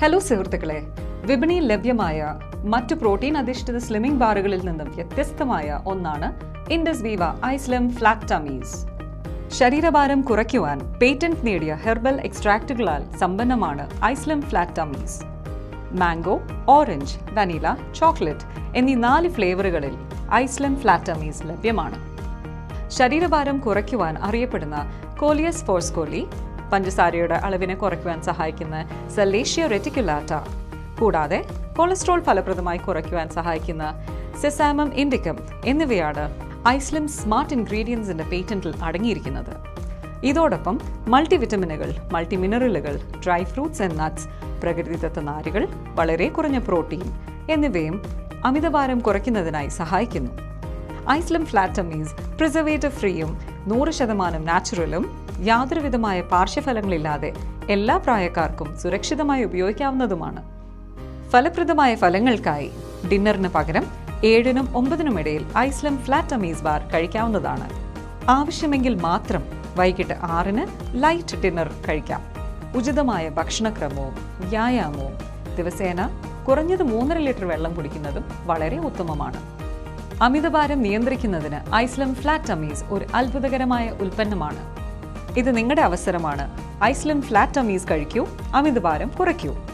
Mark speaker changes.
Speaker 1: Hello സുഹൃത്തുക്കളെ. വിപണിയിൽ ലഭ്യമായ മറ്റു പ്രോട്ടീൻ അധിഷ്ഠിത സ്ലിമ്മിംഗ് ബാറുകളിൽ നിന്നും വ്യത്യസ്തമായ ഒന്നാണ് ഇൻഡസ് വീവ ഐസ്ലിം ഫ്ലാറ്റ് ടമീസ് ശരീരഭാരം കുറയ്ക്കുവാൻ പേറ്റന്റ് നേടിയ ഹെർബൽ എക്സ്ട്രാക്റ്റുകളാൽ സമ്പന്നമാണ് ഐസ്ലിം flat tummies mango orange vanilla chocolate എന്നീ നാല് ഫ്ലേവറുകളിൽ ഐസ്ലിം ഫ്ലാറ്റ് ടമീസ് ലഭ്യമാണ്. ശരീരഭാരം കുറയ്ക്കുവാൻ അറിയപ്പെടുന്ന കോലിയസ് ഫോർസ്കോലി പഞ്ചസാരയുടെ അളവിനെ കുറയ്ക്കുവാൻ സഹായിക്കുന്ന സെലേഷ്യ റെറ്റിക്കുലാറ്റ. കൂടാതെ കൊളസ്ട്രോൾ ഫലപ്രദമായി കുറയ്ക്കുവാൻ സഹായിക്കുന്ന സെസാമം ഇൻഡിക്കം എന്നിവയാണ് ഐസ്ലിം സ്മാർട്ട് ഇൻഗ്രീഡിയൻസിന്റെ പേറ്റന്റിൽ അടങ്ങിയിരിക്കുന്നത്. ഇതോടൊപ്പം മൾട്ടി വിറ്റമിനുകൾ മൾട്ടി മിനറലുകൾ ഡ്രൈ ഫ്രൂട്ട്സ് ആൻഡ് നട്ട്സ് പ്രകൃതിദത്ത നാരുകൾ വളരെ കുറഞ്ഞ പ്രോട്ടീൻ എന്നിവയും അമിതഭാരം കുറയ്ക്കുന്നതിനായി സഹായിക്കുന്നു. ഐസ്ലിം ഫ്ലാറ്റമീസ് പ്രിസർവേറ്റീവ് ഫ്രീയും നൂറ് ശതമാനം നാച്ചുറലും യാതൊരുവിധമായ പാർശ്വഫലങ്ങളില്ലാതെ എല്ലാ പ്രായക്കാർക്കും സുരക്ഷിതമായി ഉപയോഗിക്കാവുന്നതുമാണ്. ഫലപ്രദമായ ഫലങ്ങൾക്കായി ഡിന്നറിന് പകരം ഏഴിനും ഒമ്പതിനും ഇടയിൽ ഐസ്ലം ഫ്ലാറ്റ് അമീസ് ബാർ കഴിക്കാവുന്നതാണ്. ആവശ്യമെങ്കിൽ മാത്രം വൈകിട്ട് ആറിന് ലൈറ്റ് ഡിന്നർ കഴിക്കാം. ഉചിതമായ ഭക്ഷണക്രമവും വ്യായാമവും ദിവസേന കുറഞ്ഞത് മൂന്നര ലിറ്റർ വെള്ളം കുടിക്കുന്നതും വളരെ ഉത്തമമാണ്. അമിതഭാരം നിയന്ത്രിക്കുന്നതിന് ഐസ്ലം ഫ്ലാറ്റ് അമീസ് ഒരു അത്ഭുതകരമായ ഉൽപ്പന്നമാണ്. ഇത് നിങ്ങളുടെ അവസരമാണ്. ഐസ്ലൻഡ് ഫ്ലാറ്റ് അമീസ് കഴിക്കൂ. അമിതഭാരം കുറയ്ക്കൂ.